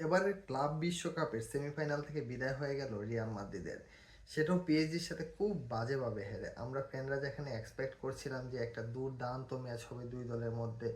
এবারে ক্লাব বিশ্বকাপের সেমিফাইনাল থেকে বিদায় হয়ে গেল রিয়াল মাদ্রিদের। সেটাও পিএসজির সাথে খুব বাজেভাবে হেরে। আমরা ফ্যানরা যেখানে এক্সপেক্ট করছিলাম যে একটা দুর্দান্ত ম্যাচ হবে দুই দলের মধ্যে,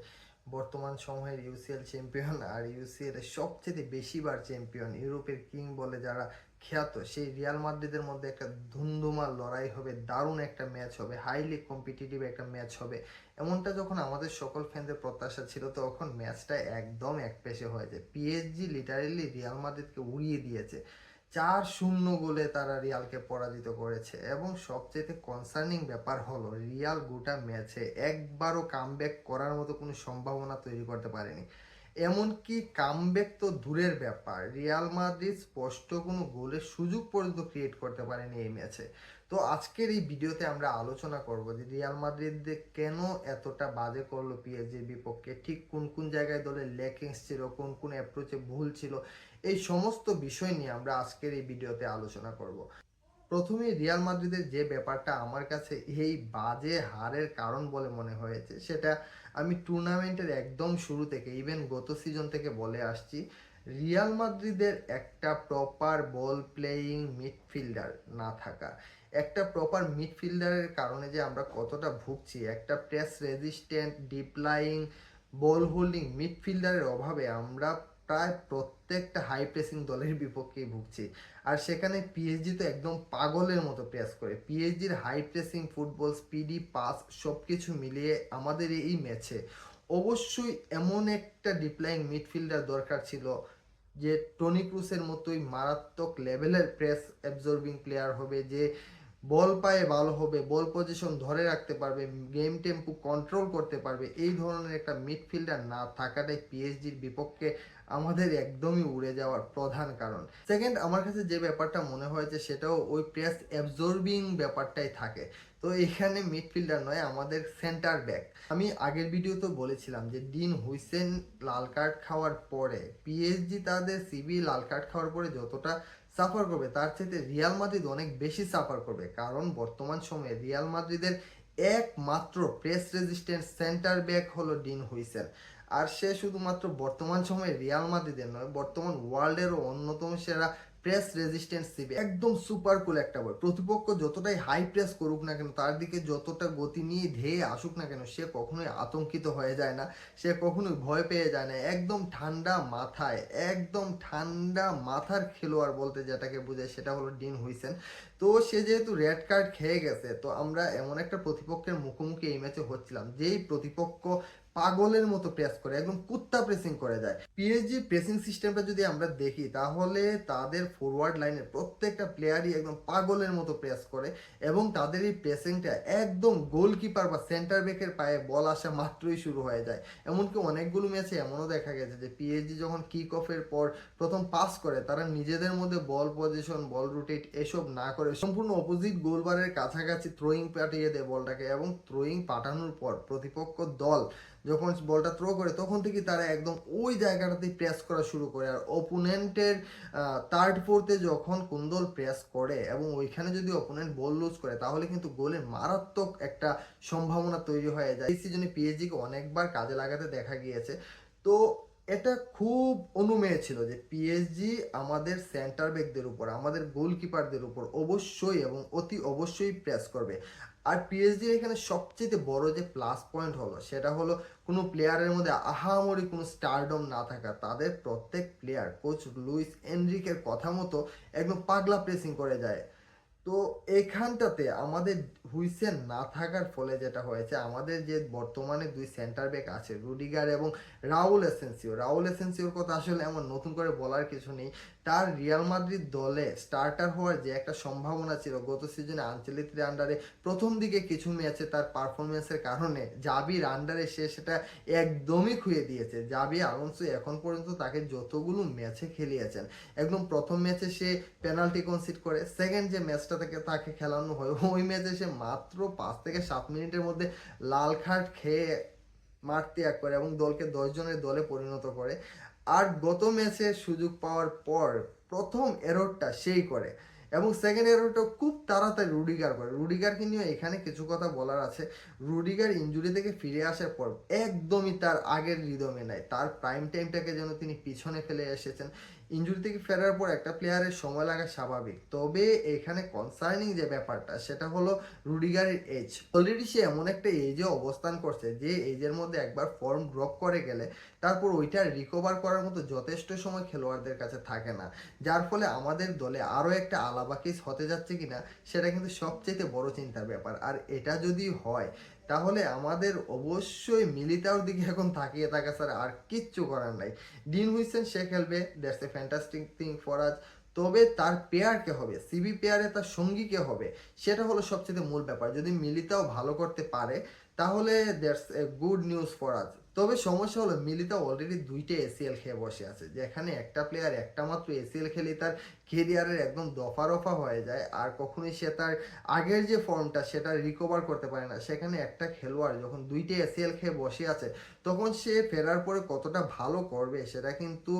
বর্তমান সময়ের ইউসিএল চ্যাম্পিয়ন আর ইউসিএলের সবচেয়ে বেশিবার চ্যাম্পিয়ন ইউরোপের কিং বলে যারা খ্যাত সেই রিয়াল মাদ্রিদের মধ্যে একটা ধুমধুমার লড়াই হবে, দারুণ একটা ম্যাচ হবে হাইলি কম্পিটিটিভ একটা ম্যাচ হবে। এমনটা যখন আমাদের সকল ফ্যানদের প্রত্যাশা ছিল, তখন ম্যাচটা একদম এক পেশে হয়ে যায়। পিএসজি লিটারেলি রিয়াল মাদ্রিদকে উড়িয়ে দিয়েছে। চার শূন্য গোলে তারা রিয়ালকে পরাজিত করেছে এবং সবচেয়ে কনসার্নিং ব্যাপার হলো, রিয়াল গোটা ম্যাচে একবারও কামব্যাক করার মতো কোনো সম্ভাবনা তৈরি করতে পারেনি। এমনকি কামব্যাক তো দূরের ব্যাপার। রিয়াল মাদ্রিদ স্পষ্ট কোনো গোলের সুযোগ পর্যন্ত ক্রিয়েট করতে পারেনি এই ম্যাচে তো আজকের এই ভিডিওতে আমরা আলোচনা করব যে রিয়াল মাদ্রিদ কেন এতটা বাজে করল পিএসজির বিপক্ষে, ঠিক কোন কোন জায়গায় দলের লেকিংস ছিল, কোন কোন অ্যাপ্রোচে ভুল ছিল, এই সমস্ত বিষয় নিয়ে আমরা আজকের এই ভিডিওতে আলোচনা করব। প্রথমে রিয়াল মাদ্রিদের যে ব্যাপারটা আমার কাছে এই বাজে হারের কারণ বলে মনে হয়েছে, সেটা আমি টুর্নামেন্টের একদম শুরু থেকে ইভেন গত সিজন থেকে বলে আসছি রিয়াল মাদ্রিদের একটা প্রপার বল প্লেয়িং মিডফিল্ডার না থাকা। একটা প্রপার মিডফিল্ডারের কারণে যে আমরা কতটা ভুগছি, একটা press resistant deep lying ball holding মিডফিল্ডারের অভাবে আমরা প্রায় প্রত্যেকটা হাই প্রেসিং দলের বিপক্ষেই ভুগছে। আর সেখানে পিএসজি তো একদম পাগলের মতো প্রেস করে। পিএসজির high pressing football speedy pass সব কিছু মিলিয়ে আমাদের এই ম্যাচে অবশ্যই এমন একটা ডিপ্লাইং মিডফিল্ডার দরকার ছিল যে টনি ক্রুসের মতোই মারাত্মক লেভেলের প্রেস অ্যাবজর্বিং প্লেয়ার হবে, যে বল পায়ে ভালো হবে বল পজিশন ধরে রাখতে পারবে গেম টেম্পো কন্ট্রোল করতে পারবে। এই ধরনের একটা মিডফিল্ডার না থাকাটাই পিএসজির বিপক্ষে আমাদের একদমই উড়ে যাওয়ার প্রধান কারণ। সেকেন্ড আমার কাছে যে ব্যাপারটা মনে হয়েছে সেটাও ওই প্রেস অ্যাবজর্বিং ব্যাপারটাই থাকে। তো এখানে মিডফিল্ডার নয়, আমাদের সেন্টার ব্যাক আমি আগের ভিডিওতে বলেছিলাম যে ডিন হুইসেন লাল কার্ড খাওয়ার পরে পিএসজি তাদের সিবি লাল কার্ড খাওয়ার পরে যতটা সাফার করবে, তার চাইতে রিয়াল মাদ্রিদ অনেক বেশি সাফার করবে। কারণ বর্তমান সময়ে রিয়াল মাদ্রিদের একমাত্র প্রেস রেজিস্ট্যান্ট সেন্টার ব্যাক হলো ডিন হুইসেল আর সে শুধুমাত্র বর্তমান সময়ে রিয়াল মাদ্রিদের নয়, বর্তমান ওয়ার্ল্ডেরও অন্যতম সেরা প্রেস রেজিস্ট্যান্স সিবি একদম সুপার কুল একটা বই প্রতিপক্ষ যতটাই হাই প্রেস করুক না কেন, তার দিকে যতটা গতি নিয়ে ধেয়ে আসুক না কেন, সে কখনোই আতঙ্কিত হয়ে যায় না, সে কখনোই ভয় পেয়ে যায় না। একদম ঠান্ডা মাথায়, একদম ঠান্ডা মাথার খেলোয়াড় বলতে যেটাকে বোঝায়, সেটা হলো ডিন হুইসেন তো সে যেহেতু রেড কার্ড খেয়ে গেছে, তো আমরা এমন একটা প্রতিপক্ষের মুখোমুখি এই ম্যাচে হচ্ছিলাম, যেই প্রতিপক্ষ পাগলের মতো প্রেস করে, একদম কুত্তা প্রেসিং করে যায়। পিএসজি প্রেসিং সিস্টেমটা যদি আমরা দেখি, তাহলে তাদের ফরওয়ার্ড লাইনের প্রত্যেকটা প্লেয়ারই একদম পাগলের মতো প্রেস করে এবং তাদের এই প্রেসিংটা একদম গোলকিপার বা সেন্টার ব্যাকের পায়ে বল আসা মাত্রই শুরু হয়ে যায়। এমনকি অনেকগুলো ম্যাচে এমনও দেখা গেছে যে পিএসজি যখন কিক অফের পর প্রথম পাস করে, তারা নিজেদের মধ্যে বল পজিশন বল রুটেট এসব না করে সম্পূর্ণ অপোজিট গোলবারের কাছাকাছি থ্রোয়িং পাঠিয়ে দেয় বলটাকে এবং থ্রোয়িং পাঠানোর পর প্রতিপক্ষ দল যখন বলটা থ্রো করে, তখন থেকে তারা একদম ওই জায়গাটাতেই প্রেস করা শুরু করে। আর অপোনেন্টের থার্ড ফোর্থে যখন কুন্দল প্রেস করে এবং ওইখানে যদি অপোনেন্ট বল লুজ করে, তাহলে কিন্তু গোলের মারাত্মক একটা সম্ভাবনা তৈরি হয়ে যায়। এই সিজনে পিএসজিকে অনেকবার কাজে লাগাতে দেখা গিয়েছে। তো এটা খুব অনুমেয় ছিল যে পিএসজি আমাদের সেন্টার ব্যাকদের উপর, আমাদের গোলকিপারদের উপর অবশ্যই এবং অতি অবশ্যই প্রেস করবে। আর পিএসজি এখানে সবচেয়ে বড় যে প্লাস পয়েন্ট হলো, সেটা হলো কোনো প্লেয়ারের মধ্যে আহামরি কোনো স্টারডম না থাকা, তাদের প্রত্যেক প্লেয়ার কোচ লুইস এনরিকের কথা মতো একদম পাগলা প্রেসিং করে যায়। তো এখানটাতে আমাদের হুইসেন না থাকার ফলে যেটা হয়েছে, আমাদের যে বর্তমানে দুই সেন্টার ব্যাক আছে, রুডিগার এবং রাউল এসেন্সিও। রাউল এসেন্সিওর কথা আসলে এমন নতুন করে বলার কিছু নেই। তার রিয়াল মাদ্রিদ দলে স্টার্টার হওয়ার যে একটা সম্ভাবনা ছিল, গত সিজনে আঞ্চলিকের আন্ডারে প্রথম দিকে কিছু ম্যাচে তার পারফরমেন্সের কারণে জাবির আন্ডারে সে সেটা একদমই খুঁয়ে দিয়েছে। জাবি আলোনসো এখন পর্যন্ত তাকে যতগুলো ম্যাচে খেলিয়েছেন, একদম প্রথম ম্যাচে সে পেনাল্টি কনসিড করে সেকেন্ড যে ম্যাচটা থেকে তাকে খেলানো হয়, ওই ম্যাচে সে মাত্র পাঁচ থেকে সাত মিনিটের মধ্যে লাল কার্ড খেয়ে মাঠ ত্যাগ করে এবং দলকে দশ জনের দলে পরিণত করে। আর গত ম্যাচে সুযোগ পাওয়ার পর প্রথম এররটা সেই করে এবং সেকেন্ড এরোটা খুব তাড়াতাড়ি রুডিগার করে। রুডিগারকে নিয়ে এখানে কিছু কথা বলার আছে। রুডিগার ইঞ্জুরি থেকে ফিরে আসার পর একদমই তার আগের রিদমে নেয় তার প্রাইম টাইমটাকে যেন তিনি পিছনে ফেলে এসেছেন। ইঞ্জুরি থেকে ফেরার পর একটা প্লেয়ারের সময় লাগা স্বাভাবিক। তবে এখানে কনসার্নিং যে ব্যাপারটা, সেটা হলো রুডিগারের এজ অলরেডি সে এমন একটা এজে অবস্থান করছে যে এজের মধ্যে একবার ফর্ম ড্রপ করে গেলে তারপর ওইটা রিকভার করার মতো যথেষ্ট সময় খেলোয়াড়দের কাছে থাকে না। যার ফলে আমাদের দলে আরও একটা আলাবা কেস হতে যাচ্ছে কিনা, সেটা কিন্তু সবচেয়ে বড় চিন্তার ব্যাপার। আর এটা যদি হয় তাহলে আমাদের অবশ্যই মিলিতার দিকে এখন তাকিয়ে থাকা স্যার আর কিচ্ছু করার নাই। ডিন হুইসেন, সে খেলবে। That's a fantastic thing for us তবে তার পেয়ার কে হবে? সিবি পেয়ারে তার সঙ্গী কে হবে? সেটা হলো সবচেয়ে মূল ব্যাপার। যদি মিলিতাও ভালো করতে পারে, তাহলে that's a good news for us তবে সমস্যা হলো মিলিতা অলরেডি দুইটা এসিএল খেয়ে বসে আছে। যেখানে একটা প্লেয়ার একটা মাত্র এসিএল খেলে তার কেরিয়ারের একদম দফা রফা হয়ে যায়। আর কখনোই সে তার আগের যে ফর্মটা সেটা রিকভার করতে পারে না। সেখানে একটা খেলোয়াড় যখন দুইটা এসিএল খেয়ে বসে আছে, তখন সে ফেরার পরে কতটা ভালো করবে সেটা কিন্তু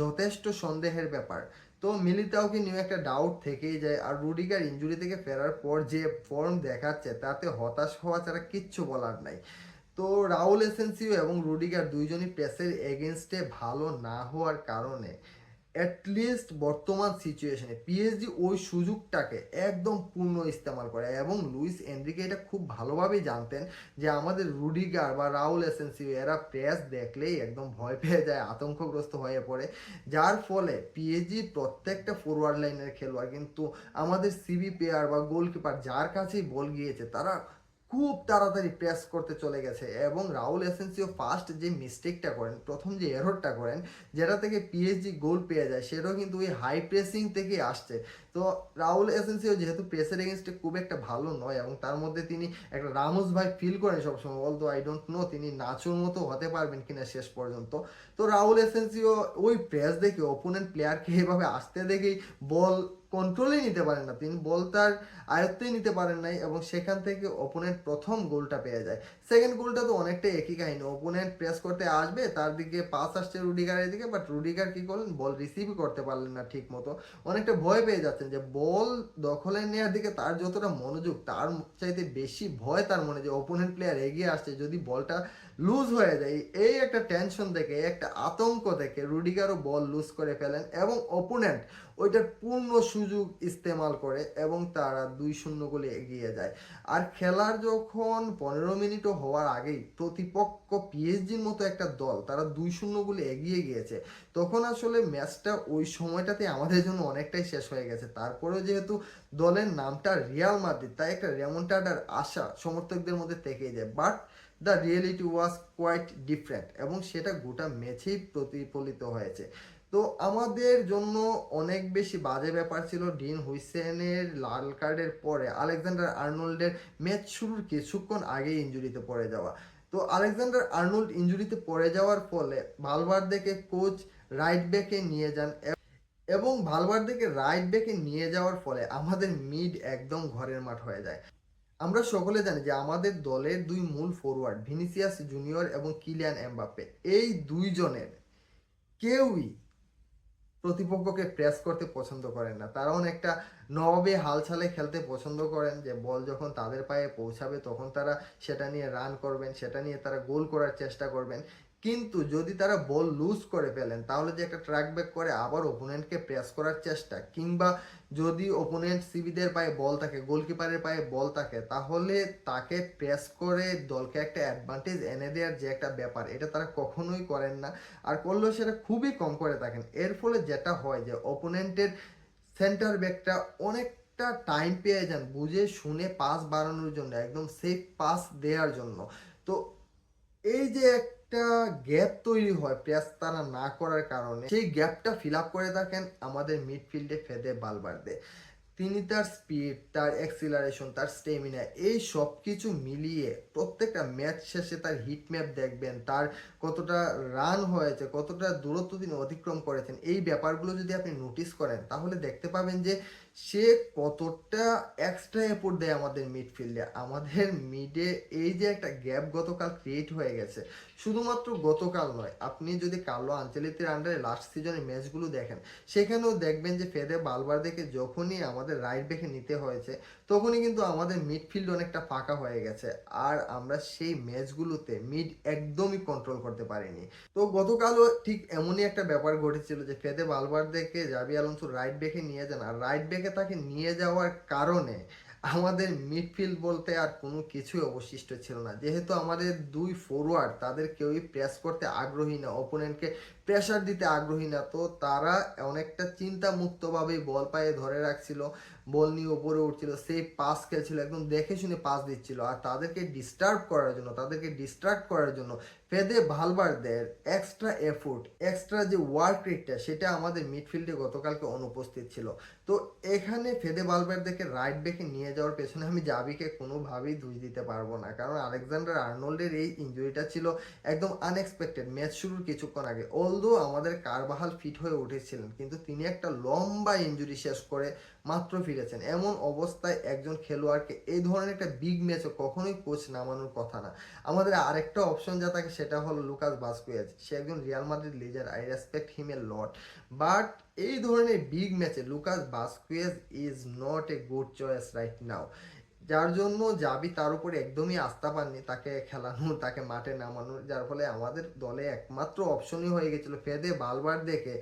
যথেষ্ট সন্দেহের ব্যাপার। তো মিলিতাওকে নিয়ে একটা ডাউট থেকেই যায়। আর রুডিগার ইঞ্জুরি থেকে ফেরার পর যে ফর্ম দেখাচ্ছে, তাতে হতাশ হওয়া ছাড়া কিচ্ছু বলার নাই। তো রাহুল এসেন্সিও এবং রুডিগার দুইজনই প্রেসের এগেনস্টে ভালো না হওয়ার কারণে অ্যাটলিস্ট বর্তমান সিচুয়েশনে পিএসজি ওই সুযোগটাকে একদম পূর্ণ ইস্তেমাল করে এবং লুইস এন্ড্রিকে এটা খুব ভালোভাবেই জানতেন যে আমাদের রুডিগার বা রাহুল এসেন্সিও এরা প্রেস দেখলেই একদম ভয় পেয়ে যায়, আতঙ্কগ্রস্ত হয়ে পড়ে। যার ফলে পিএসজি প্রত্যেকটা ফরওয়ার্ড লাইনের খেলোয়াড় কিন্তু আমাদের সিবি প্লেয়ার বা গোলকিপার যার কাছেই বল গিয়েছে, তারা খুব তাড়াতাড়ি প্রেস করতে চলে গেছে এবং রাহুল এসেন্সিও ফার্স্ট যে মিস্টেকটা করেন, প্রথম যে এররটা করেন, যেটা থেকে পিএসজি গোল পেয়ে যায়, সেটাও কিন্তু ওই হাই প্রেসিং থেকে আসছে। তো রাহুল এসেন্সিও যেহেতু প্রেসের এগেনস্টে খুব একটা ভালো নয় এবং তার মধ্যে তিনি একটা রামোস ভাই ফিল করেন সবসময় অলদো আই ডোন্ট নো তিনি নাচুর মতো হতে পারবেন কিনা শেষ পর্যন্ত। তো রাহুল এসেন্সিও ওই প্রেস দেখে ওপোনেন্ট প্লেয়ারকে এভাবে আসতে দেখেই বল কন্ট্রোলে নিতে পারেন না। তিনি বল তার আয়ত্তেই নিতে পারেন নাই এবং সেখান থেকে ওপোনেন্ট প্রথম গোলটা পেয়ে যায়। সেকেন্ড গোলটা তো অনেকটা একই কাহিনী। ওপোনেন্ট প্রেস করতে আসবে, তার দিকে পাস আসছে রুডিগারের দিকে বাট রুডিগার কি করলেন? বল রিসিভ করতে পারলেন না ঠিক মতো অনেকটা ভয় পেয়ে যাচ্ছেন যে বল দখলে নেওয়ার দিকে তার যতটা মনোযোগ, তার চাইতে বেশি ভয় তার মনে যে ওপোনেন্ট প্লেয়ার এগিয়ে আসছে, যদি বলটা লুজ হয়ে যায়। এই একটা টেনশন দেখে একটা আতঙ্ক দেখে রুডিগারও বল লুজ করে ফেলেন এবং ওপোনেন্ট ওইটার পূর্ণ সুযোগ ইস্তেমাল করে এবং তারা দুই শূন্য গোলে এগিয়ে যায়। আর খেলার যখন পনেরো মিনিটও হওয়ার আগেই প্রতিপক্ষ পিএসজির মতো একটা দল তারা দুই শূন্য গোলে এগিয়ে গিয়েছে, তখন আসলে ম্যাচটা ওই সময়টাতে আমাদের জন্য অনেকটাই শেষ হয়ে গেছে। তারপরেও যেহেতু দলের নামটা রিয়াল মাদ্রিদ, তাই একটা রেমন্টাডার আশা সমর্থকদের মধ্যে থেকেই যায়। But the reality was quite different এবং সেটা গোটা ম্যাচেই প্রতিফলিত হয়েছে। তো আমাদের জন্য অনেক বেশি বাজে ব্যাপার ছিল। ডিন হুইসেনের লাল কার্ডের পরে আলেকজান্ডার আর্নল্ডের ম্যাচ শুরুর কিছুক্ষণ আগে ইঞ্জুরিতে পড়ে যাওয়া। তো আলেকজান্ডার আর্নল্ড ইঞ্জুরিতে পড়ে যাওয়ার ফলে ভালভার্দেকে কোচ রাইট ব্যাকে নিয়ে যান এবং ভালভার্দেকে রাইট ব্যাকে নিয়ে যাওয়ার ফলে আমাদের মিড একদম ঘরের মাঠ হয়ে যায়। আমরা সকলে জানি যে আমাদের দলের দুই মূল ফরওয়ার্ড ভিনিসিয়াস জুনিয়র এবং কিলিয়ান এমবাপ্পে। এই দুইজনের কেউই প্রতিপক্ষকে প্রেস করতে পছন্দ করেন না। তারা অনেকটা নবাবে হালছালে খেলতে পছন্দ করেন যে, বল যখন তাদের পায়ে পৌঁছাবে, তখন তারা সেটা নিয়ে রান করবেন, সেটা নিয়ে তারা গোল করার চেষ্টা করবেন। কিন্তু যদি তারা বল লুজ করে ফেলেন, তাহলে যে একটা ট্র্যাক ব্যাক করে আবার ওপোনেন্টকে প্রেস করার চেষ্টা, কিংবা যদি ওপোনেন্ট সিবিদের পায়ে বল থাকে গোলকিপারের পায়ে বল থাকে, তাহলে তাকে প্রেস করে দলকে একটা অ্যাডভান্টেজ এনে দেওয়ার যে একটা ব্যাপার, এটা তারা কখনোই করেন না। আর করলেও সেটা খুবই কম করে থাকেন। এর ফলে যেটা হয় যে ওপোনেন্টের সেন্টার ব্যাকটা অনেকটা টাইম পেয়ে যান, বুঝে শুনে পাস বাড়ানোর জন্য, একদম সেফ পাস দেওয়ার জন্য। তো এই যে একটা গ্যাপ তৈরি হয় প্রেস তারা না করার কারণে, সেই গ্যাপটা ফিল করে থাকেন আমাদের মিডফিল্ডে ফেদে বালবার্দে তিনি তার স্পিড তার অ্যাক্সিলারেশন তার স্টেমিনা এই সব কিছু মিলিয়ে প্রত্যেকটা ম্যাচ শেষে তার হিট ম্যাপ দেখবেন, তার কতটা রান হয়েছে, কতটা দূরত্ব তিনি অতিক্রম করেছেন, এই ব্যাপারগুলো যদি আপনি নোটিস করেন, তাহলে দেখতে পাবেন যে সে কতটা এক্সট্রা এফোর্ট দেয় আমাদের মিডফিল্ডে আমাদের মিডে এই যে একটা গ্যাপ গতকাল ক্রিয়েট হয়ে গেছে শুধুমাত্র গতকাল নয়, আপনি যদি কার্লো আঞ্চলিকের আন্ডারে লাস্ট সিজনের ম্যাচগুলো দেখেন, সেখানেও দেখবেন যে ফেদে বালবার দেখে যখনই আমাদের রাইট ব্যাকে নিতে হয়েছে, তখনই কিন্তু আমাদের মিডফিল্ড অনেকটা ফাঁকা হয়ে গেছে। আর আমরা সেই ম্যাচগুলোতে মিড একদমই কন্ট্রোল করতে পারিনি। তো গতকালও ঠিক এমনই একটা ব্যাপার ঘটেছিল যে ফেদে বালবার দেখে জাবি আলonso রাইট ব্যাকে নিয়ে যান, আর রাইট ব্যাকে তাকে নিয়ে যাওয়ার কারণে আমাদের মিডফিল্ড বলতে আর কোনো কিছুই অবশিষ্ট ছিল না। যেহেতু আমাদের দুই ফরওয়ার্ড তাদের কেউই প্রেস করতে আগ্রহী না অপোনেন্টকে প্রেশার দিতে আগ্রহী না। তো তারা অনেকটা চিন্তা মুক্তভাবেই বল পায়ে ধরে রাখছিল। বল নিয়ে উপরে উঠছিল সেই পাস খেলছিল, একদম দেখে শুনে পাস দিচ্ছিল। আর তাদেরকে ডিস্টার্ব করার জন্য, তাদেরকে ডিস্ট্রাক্ট করার জন্য ফেদে ভালবারদের এক্সট্রা এফোর্ট এক্সট্রা যে ওয়ার্ক রেটটা সেটা আমাদের মিডফিল্ডে গতকালকে অনুপস্থিত ছিল। তো এখানে ফেদে বালবারদেরকে রাইট ব্যাকে নিয়ে যাওয়ার পেছনে আমি জাবিকে কোনোভাবেই দোষ দিতে পারব না। কারণ আলেকজান্ডার আর্নল্ডের এই ইঞ্জুরিটা ছিল একদম আনএক্সপেক্টেড ম্যাচ শুরুর কিছুক্ষণ আগে। অলদো আমাদের কারবাহাল ফিট হয়ে উঠেছিলেন, কিন্তু তিনি একটা লম্বা ইঞ্জুরি শেষ করে মাত্র ফিরেছেন এমন অবস্থায় একজন খেলোয়াড়কে এই ধরনের একটা বিগ ম্যাচে কখনোই কোচ নামানোর কথা না। আমাদের আরেকটা অপশন যা থাকে সেটা হলো লুকাস বাস্কুয়েজ সে একজন Real Madrid লিজার I respect him a lot but এই ধরনের বিগ ম্যাচে Lucas Vazquez is not a good choice right now যার জন্য জাবি তার উপরে একদমই আস্থা পাননি তাকে খেলানো, তাকে মাঠে নামানোর যার ফলে আমাদের দলে একমাত্র অপশনই হয়ে গেছিল ফেদে বালবার দেখে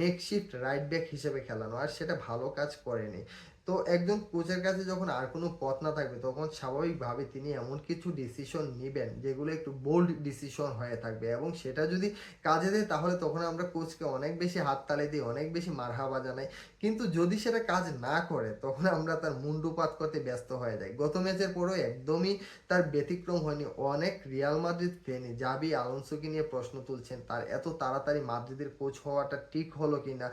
মেকশিফট রাইট ব্যাক হিসেবে খেলানো। আর সেটা ভালো কাজ করেনি। তো একজন কোচের কাছে যখন আর কোনো পথ না থাকবে, তখন স্বাভাবিকভাবে তিনি এমন কিছু ডিসিশন নেবেন যেগুলো একটু বোল্ড ডিসিশন হয়ে থাকবে এবং সেটা যদি কাজে দেয়, তাহলে তখন আমরা কোচকে অনেক বেশি হাততালি দিই, অনেক বেশি মারহাবা জানাই। কিন্তু যদি সেটা কাজ না করে, তখন আমরা তার মুন্ডুপাত করতে ব্যস্ত হয়ে যাই। গত ম্যাচের পরেও একদমই তার ব্যতিক্রম হয়নি। অনেক রিয়াল মাদ্রিদ ফেনি জাবি আলোনসোকে নিয়ে প্রশ্ন তুলছেন, তার এত তাড়াতাড়ি মাদ্রিদের কোচ হওয়াটা ঠিক হলো কিনা?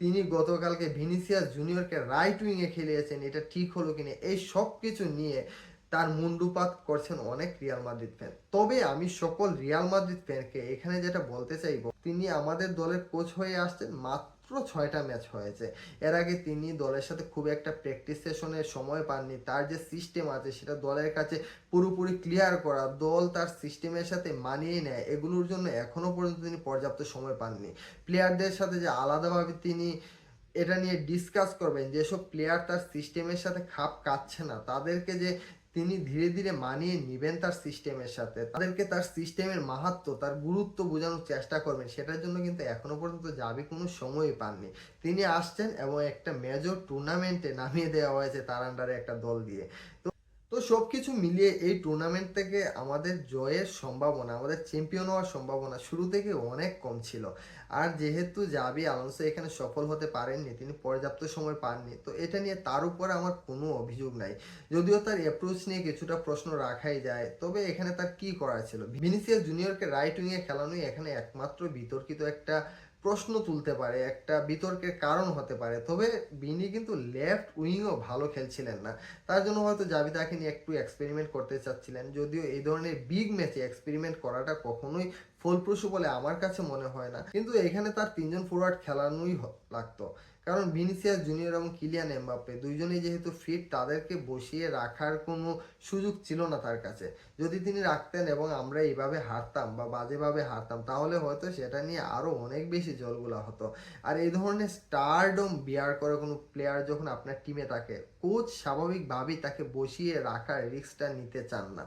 তিনি গতকালকে ভিনিসিয়াস জুনিয়রকে রাইট উইংয়ে খেলিয়েছেন, এটা ঠিক হলো কিনা, এই সব কিছু নিয়ে তার মুন্ডুপাত করছেন অনেক রিয়াল মাদ্রিদ ফ্যান তবে আমি সকল রিয়াল মাদ্রিদ ফ্যানকে এখানে যেটা বলতে চাইব, তিনি আমাদের দলের কোচ হয়ে আসছেন মাত্র ছয়টা ম্যাচ হয়েছে। এর আগে তিনি দলের সাথে খুব একটা প্র্যাকটিস সেশনের সময় পাননি। তার যে সিস্টেম আছে, সেটা দলের কাছে পুরোপুরি ক্লিয়ার করা, দল তার সিস্টেমের সাথে মানিয়ে নেয়, এগুলোর জন্য এখনও পর্যন্ত তিনি পর্যাপ্ত সময় পাননি। প্লেয়ারদের সাথে যে আলাদাভাবে তিনি এটা নিয়ে ডিসকাস করবেন, যেসব প্লেয়ার তার সিস্টেমের সাথে খাপ কাচ্ছে না, তাদেরকে যে তিনি ধীরে ধীরে মানিয়ে নেবেন তার সিস্টেমের সাথে। তাদেরকে তার সিস্টেমের মাহাত্ম, তার গুরুত্ব বোঝানোর চেষ্টা করবেন। সেটার জন্য কিন্তু এখনও পর্যন্ত যাবে কোনো সময়ই পাননি। তিনি আসছেন এবং একটা মেজর টুর্নামেন্টে নামিয়ে দেওয়া হয়েছে তার আন্ডারে একটা দল দিয়ে। তো তো সব কিছু মিলিয়ে এই টুর্নামেন্ট থেকে আমাদের জয়ের সম্ভাবনা, আমাদের চ্যাম্পিয়ন হওয়ার সম্ভাবনা শুরু থেকে অনেক কম ছিল। আর যেহেতু জাবি আলোনসো এখানে সফল হতে পারেননি, তিনি পর্যাপ্ত সময় পাননি, তো এটা নিয়ে তার উপর আমার কোনো অভিযোগ নাই। যদিও তার অ্যাপ্রোচ নিয়ে কিছুটা প্রশ্ন রাখাই যায়, তবে এখানে তার কি করার ছিল? ভিনিসিয়াস জুনিয়রকে রাইট উইংয়ে খেলানোই এখানে একমাত্র বিতর্কিত একটা প্রশ্ন তুলতে পারে, একটা বিতর্কের কারণ হতে পারে, তবে বিনি কিন্তু লেফট উইংও ভালো খেলছিলেন না। তার জন্য হয়তো জাবি তাকে নিয়ে একটু এক্সপেরিমেন্ট করতে চাচ্ছিলেন, যদিও এই ধরনের বিগ ম্যাচে এক্সপেরিমেন্ট করাটা কখনোই ফলপ্রসূ বলে আমার কাছে মনে হয় না। কিন্তু এখানে তার তিনজন ফরওয়ার্ড খেলানোই লাগতো। কারণ ভিনিসিয়াস জুনিয়র এবং কিলিয়ান এমবাপ্পে দুইজনেই যেহেতু ফিট তাদেরকে বসিয়ে রাখার কোনো সুযোগ ছিল না তার কাছে। যদি তিনি রাখতেন এবং আমরা এইভাবে হারতাম বা বাজেভাবে হারতাম, তাহলে হয়তো সেটা নিয়ে আরও অনেক বেশি জলগুলা হতো। আর এই ধরনের স্টারডম বিয়ার করে কোনো প্লেয়ার যখন আপনার টিমে থাকে কোচ স্বাভাবিকভাবেই তাকে বসিয়ে রাখার রিস্কটা নিতে চান না।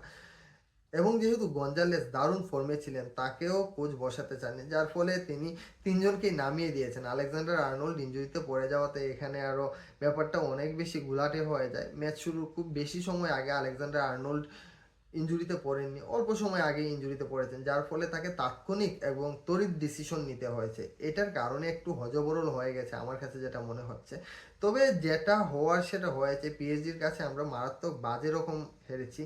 এবং যেহেতু গঞ্জালেস দারুণ ফর্মে ছিলেন, তাকেও কোচ বসাতে চাননি, যার ফলে তিনি তিনজনকেই নামিয়ে দিয়েছেন। আলেকজান্ডার আর্নল্ড ইঞ্জুরিতে পড়ে যাওয়াতে এখানে আরও ব্যাপারটা অনেক বেশি গুলাটে হয়ে যায়। ম্যাচ শুরুর খুব বেশি সময় আগে আলেকজান্ডার আর্নল্ড ইঞ্জুরিতে পড়েননি। অল্প সময় আগে ইঞ্জুরিতে পড়েছেন, যার ফলে তাকে তাৎক্ষণিক এবং তড়িৎ ডিসিশন নিতে হয়েছে। এটার কারণে একটু হজবরল হয়ে গেছে আমার কাছে যেটা মনে হচ্ছে। তবে যেটা হওয়ার সেটা হয়েছে পিএসজির কাছে আমরা মারাত্মক বাজে রকম হেরেছি।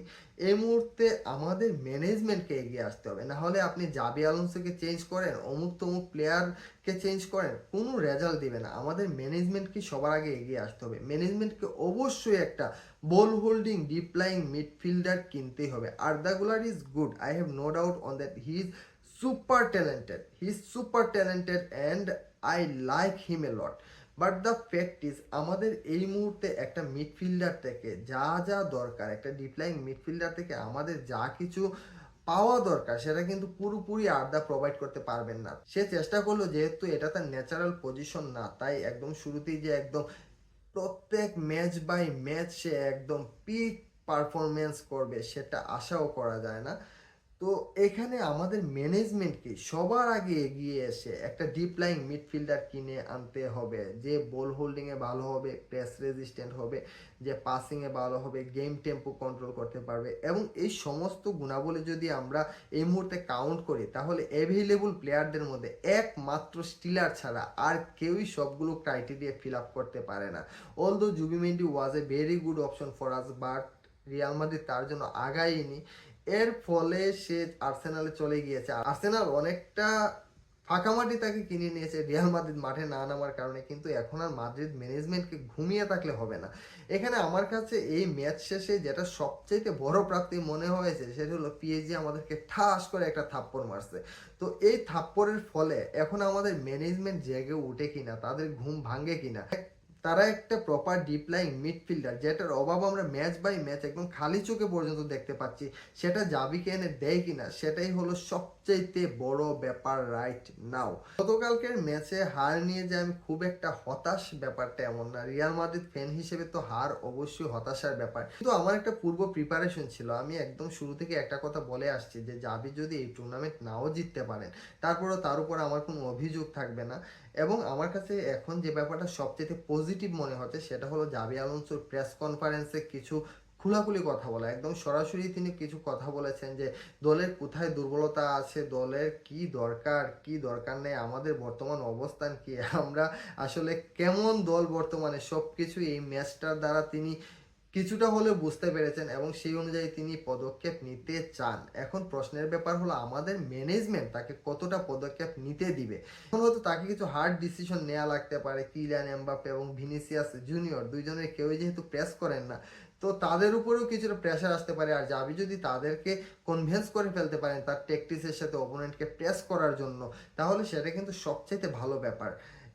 এই মুহূর্তে আমাদের ম্যানেজমেন্টকে এগিয়ে আসতে হবে। না হলে আপনি জাবি আলোনসোকে চেঞ্জ করেন, অমুক তমুক প্লেয়ারকে চেঞ্জ করেন, কোনো রেজাল্ট দিবে না। আমাদের ম্যানেজমেন্টকে সবার আগে এগিয়ে আসতে হবে। ম্যানেজমেন্টকে অবশ্যই একটা বল হোল্ডিং ডিপ্লাইং মিডফিল্ডার কিনতেই হবে। আর the Arda Guler is good I have no doubt on that he is super talented he is super talented and I like him a lot but the fact is আমাদের এই মুহূর্তে একটা midfielder থেকে যা যা দরকার, একটা ডিপ্লাইং মিডফিল্ডার থেকে আমাদের যা কিছু পাওয়া দরকার, সেটা কিন্তু পুরোপুরি আর্দা প্রোভাইড করতে পারবেন না। সে চেষ্টা করল, যেহেতু এটা তার ন্যাচারাল পজিশন না, তাই একদম শুরুতেই যে একদম প্রত্যেক ম্যাচ বাই ম্যাচ সে একদম পিক পারফরমেন্স করবে সেটা আশাও করা যায় না। তো এখানে আমাদের ম্যানেজমেন্টকে সবার আগে এগিয়ে এসে একটা ডিপ লাইং মিডফিল্ডার কিনে আনতে হবে। যে বল হোল্ডিংয়ে ভালো হবে প্রেস রেজিস্ট্যান্ট হবে, যে পাসিংয়ে ভালো হবে গেম টেম্পো কন্ট্রোল করতে পারবে এবং এই সমস্ত গুণাবলী যদি আমরা এই মুহূর্তে কাউন্ট করি, তাহলে অ্যাভেলেবল প্লেয়ারদের মধ্যে একমাত্র স্টিলার ছাড়া আর কেউই সবগুলো ক্রাইটেরিয়া ফিল আপ করতে পারে না। Although Zubimendi was a very good option for us but Real Madrid তার জন্য আগায়নি। এর ফলে সে আর্সেনালে চলে গিয়েছে। আর্সেনাল অনেকটা ফাঁকা মাটি তাকে কিনে নিয়েছে রিয়াল মাদ্রিদ মাঠে না নামার কারণে, কিন্তু এখন আর মাদ্রিদ ম্যানেজমেন্টকে ঘুমিয়ে থাকলে হবে না। এখানে আমার কাছে এই ম্যাচ শেষে যেটা সবচেয়ে বড় প্রাপ্তি মনে হয়েছে, সেটা হলো পিএইচজি আমাদেরকে ঠাস করে একটা থাপ্পড় মারছে। তো এই থাপ্পড়ের ফলে এখন আমাদের ম্যানেজমেন্ট জেগে উঠে কিনা, তাদের ঘুম ভাঙে কিনা তারা একটা প্রপার ডিপ লাইন মিডফিল্ডার যেটার অভাব আমরা ম্যাচ বাই ম্যাচ একদম খালি চোখে পর্যন্ত দেখতে পাচ্ছি। সেটা জাবিকে এনে দেয় কিনা, সেটাই হলো সবচাইতে বড় ব্যাপার রাইট নাও গতকালকের ম্যাচে হার নিয়ে যে আমি খুব একটা হতাশ ব্যাপারটা এমন না। রিয়াল মাদ্রিদ ফ্যান হিসেবে তো হার অবশ্যই হতাশার ব্যাপার। কিন্তু আমার একটা পূর্ব প্রিপারেশন ছিল। আমি একদম শুরু থেকে একটা কথা বলে আসছি যে জাবি যদি এই টুর্নামেন্ট নাও জিততে পারেন, তারপরেও তার উপর আমার কোনো অভিযোগ থাকবে না। এবং আমার কাছে এখন যে ব্যাপারটা সবচেয়ে পজিটিভ মনে হচ্ছে সেটা হলো জাবি আলোনসোর প্রেস কনফারেন্সে কিছু খোলাখুলি কথা বলা। একদম সরাসরি তিনি কিছু কথা বলেছেন যে, দলের কোথায় দুর্বলতা আছে? দলের কি দরকার? কি দরকার নেই? আমাদের বর্তমান অবস্থান কি? আমরা আসলে কেমন দল বর্তমানে? সব কিছু এই ম্যাচটার দ্বারা তিনি কিছুটা হলেও বুঝতে পেরেছেন এবং সেই অনুযায়ী তিনি পদক্ষেপ নিতে চান। এখন প্রশ্নের ব্যাপার হলো, আমাদের ম্যানেজমেন্ট তাকে কতটা পদক্ষেপ নিতে দিবে? এখন হয়তো তাকে কিছু হার্ড ডিসিশন নেওয়া লাগতে পারে কিলিয়ান এমবাপে এবং ভিনিসিয়াস জুনিয়র দুইজনের কেউই যেহেতু প্রেস করেন না, তো তাদের উপরেও কিছুটা প্রেশার আসতে পারে। আর জাবি যদি তাদেরকে কনভিন্স করে ফেলতে পারেন তার টেকটিসের সাথে অপোনেন্টকে প্রেস করার জন্য, তাহলে সেটা কিন্তু সবচেয়ে ভালো ব্যাপার।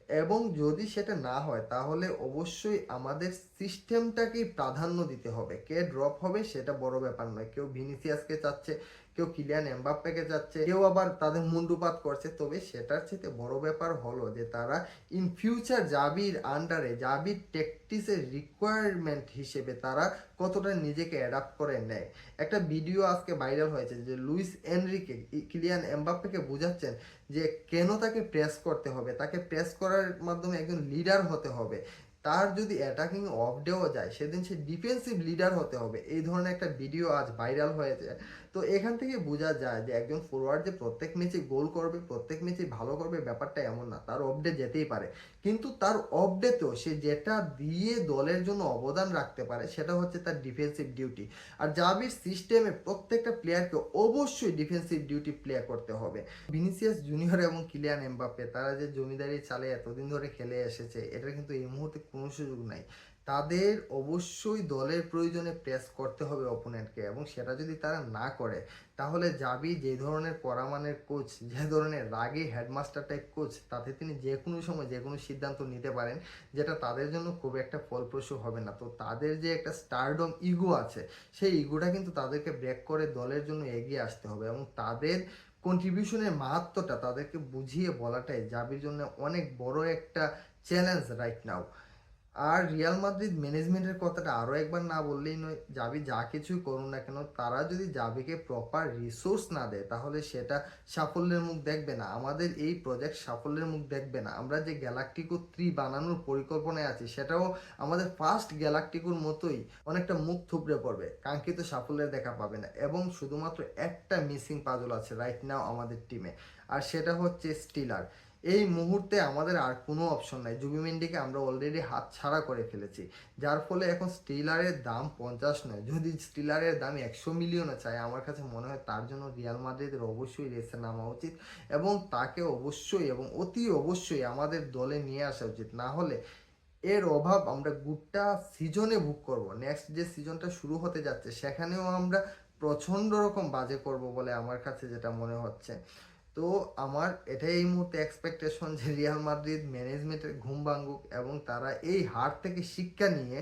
এবং যদি সেটা না হয়, তাহলে অবশ্যই আমাদের সিস্টেমটাকেই প্রাধান্য দিতে হবে। কে ড্রপ হবে সেটা বড় ব্যাপার নয়। কেউ ভিনিসিয়াসকে চাচ্ছে কেউ কিলিয়ান এমবাপ্পেকে যাচ্ছে, কেউ আবার তাদের মুন্ডুপাত করছে। তবে সেটার চেয়ে বড় ব্যাপার হলো যে, তারা ইন ফিউচার জাবির আন্ডারে জাবির টেকটিসের রিকোয়ারমেন্ট হিসেবে তারা কতটা নিজেকে অ্যাডাপ্ট করে নেয়। একটা ভিডিও আজকে ভাইরাল হয়েছে যে, লুইস এনরিকে কিলিয়ান এমবাপ্পেকে বোঝাচ্ছেন যে, কেন তাকে প্রেস করতে হবে? তাকে প্রেস করার মাধ্যমে একজন লিডার হতে হবে। তার যদি অ্যাটাকিং অফ ডেও যায়, সেদিন সে ডিফেন্সিভ লিডার হতে হবে। এই ধরনের একটা ভিডিও আজ ভাইরাল হয়েছে। তো এখান থেকে বোঝা যায় যে একজন ফরওয়ার্ড যে প্রত্যেক ম্যাচে গোল করবে, প্রত্যেক ম্যাচে ভালো করবে, ব্যাপারটা এমন না। তার অফডে যেতেই পারে। কিন্তু তার অফডেতেও সে যেটা দিয়ে দলের জন্য অবদান রাখতে পারে, সেটা হচ্ছে তার ডিফেন্সিভ ডিউটি আর জাবির সিস্টেমে প্রত্যেকটা প্লেয়ারকে অবশ্যই ডিফেন্সিভ ডিউটি প্লে করতে হবে। ভিনিসিয়াস জুনিয়র এবং কিলিয়ান এমবাপ্পে তারা যে জমিদারি চালে এতদিন ধরে খেলে এসেছে এটা কিন্তু এই মুহূর্তে কোনো সুযোগ নাই। তাদের অবশ্যই দলের প্রয়োজনে প্রেস করতে হবে অপোনেন্টকে এবং সেটা যদি তারা না করে, তাহলে যাবি যে ধরনের পরামানের কোচ যে ধরনের রাগে হেডমাস্টার টাইপ কোচ তাতে তিনি যে কোনো সময় যে কোনো সিদ্ধান্ত নিতে পারেন যেটা তাদের জন্য খুব একটা ফলপ্রসূ হবে না। তো তাদের যে একটা স্টারডম ইগো আছে, সেই ইগোটা কিন্তু তাদেরকে ব্রেক করে দলের জন্য এগিয়ে আসতে হবে এবং তাদের কন্ট্রিবিউশনের মাহাত্মটা তাদেরকে বুঝিয়ে বলাটাই জাবির জন্য অনেক বড় একটা চ্যালেঞ্জ রাইট নাও আর রিয়াল মাদ্রিদ ম্যানেজমেন্টের কথাটা আরও একবার না বললেই নয় জাবি যা কিছুই করুন না কেন, তারা যদি জাবিকে প্রপার রিসোর্স না দেয়, তাহলে সেটা সাফল্যের মুখ দেখবে না। আমাদের এই প্রজেক্ট সাফল্যের মুখ দেখবে না। আমরা যে গ্যালাকটিকো থ্রি বানানোর পরিকল্পনায় আছি, সেটাও আমাদের ফার্স্ট গ্যালাকটিকোর মতোই অনেকটা মুখ থুবড়ে পড়বে, কাঙ্ক্ষিত সাফল্যের দেখা পাবে না। এবং শুধুমাত্র একটা মিসিং পাজল আছে রাইট নাও আমাদের টিমে আর সেটা হচ্ছে স্টিলার এই মুহূর্তে আমাদের আর কোনো অপশন নাই। জুবিমেন্ডিকে আমরা অলরেডি হাত ছাড়া করে ফেলেছি। যার ফলে এখন স্টিলারের দাম পঞ্চাশ নয়। যদি স্টিলারের দাম একশো মিলিয়নও চায়, আমার কাছে মনে হয় তার জন্য রিয়াল মাদ্রিদের অবশ্যই রেসে নামা উচিত এবং তাকে অবশ্যই এবং অতি অবশ্যই আমাদের দলে নিয়ে আসা উচিত। না হলে এর অভাব আমরা গোটা সিজনে ভোগ করব। নেক্সট যে সিজনটা শুরু হতে যাচ্ছে, সেখানেও আমরা প্রচণ্ড রকম বাজে করব বলে আমার কাছে যেটা মনে হচ্ছে। তো আমার এটাই এই মুহূর্তে এক্সপেকটেশন যে রিয়াল মাদ্রিদ ম্যানেজমেন্টের ঘুম ভাঙুক এবং তারা এই হার থেকে শিক্ষা নিয়ে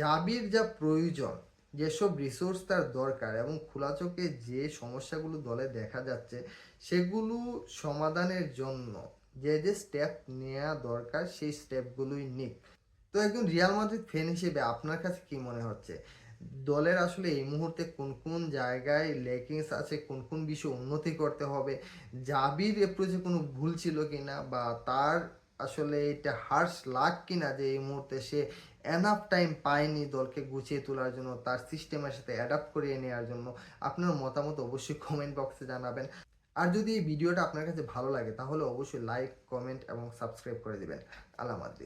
জাবির যা প্রয়োজন, যেসব রিসোর্স তার দরকার এবং খোলা চোখে যে সমস্যাগুলো দলে দেখা যাচ্ছে, সেগুলো সমাধানের জন্য যে যে স্টেপ নেওয়া দরকার সেই স্টেপগুলোই নিক। তো একজন রিয়াল মাদ্রিদ ফ্যান হিসেবে আপনার কাছে কি মনে হচ্ছে? দলের আসলে এই মুহূর্তে কোন কোন জায়গায় লেকিংস আছে, কোন কোন বিষয়ে উন্নতি করতে হবে, জাবির এপ্রোচে কোনো ভুল ছিল কিনা বা তার আসলে এটা হার্শ লাগ কিনা যে এই মুহূর্তে সে এনাফ টাইম পায়নি দলকে গুছিয়ে তোলার জন্য, তার সিস্টেমের সাথে অ্যাডাপ্ট করিয়ে নেওয়ার জন্য, আপনার মতামত অবশ্যই কমেন্ট বক্সে জানাবেন। আর যদি এই ভিডিওটা আপনার কাছে ভালো লাগে, তাহলে অবশ্যই লাইক কমেন্ট এবং সাবস্ক্রাইব করে দেবেন। আল্লাহ মাদ্রিদ